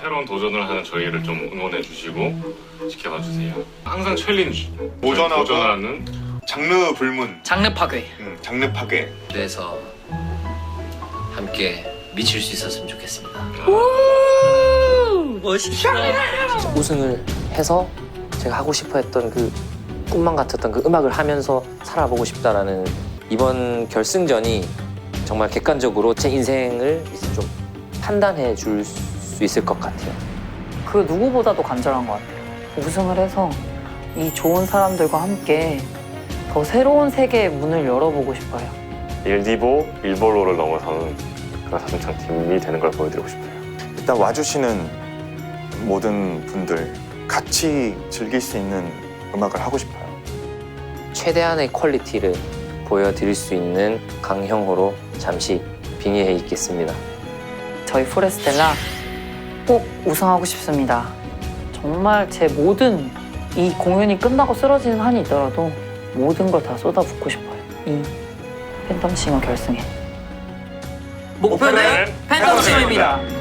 새로운 도전을 하는 저희를 좀 응원해 주시고 지켜봐 주세요. 항상 챌린지 도전하고- 도전하는 장르 불문, 장르 파괴. 음, 장르 파괴. 그래서 함께 미칠 수 있었으면 좋겠습니다. 멋있다. 우승을 해서 제가 하고 싶어 했던 그 꿈만 같았던 그 음악을 하면서 살아보고 싶다라는 이번 결승전이 정말 객관적으로 제 인생을 이제 좀 판단해 줄 수 있을 것 같아요. 그 누구보다도 간절한 것 같아요. 우승을 해서 이 좋은 사람들과 함께 더 새로운 세계의 문을 열어보고 싶어요. 일디보, 일볼로를 넘어서는 그런 사중창 팀이 되는 걸 보여드리고 싶어요. 일단 와주시는 모든 분들 같이 즐길 수 있는 음악을 하고 싶어요. 최대한의 퀄리티를 보여드릴 수 있는 강형호로 잠시 빙의해 있겠습니다. 저희 포레스텔라 꼭 우승하고 싶습니다. 정말 제 모든 이 공연이 끝나고 쓰러지는 한이 있더라도 모든 걸 다 쏟아붓고 싶어요. 이 팬텀싱어 결승에. 목표는 팬텀싱어입니다.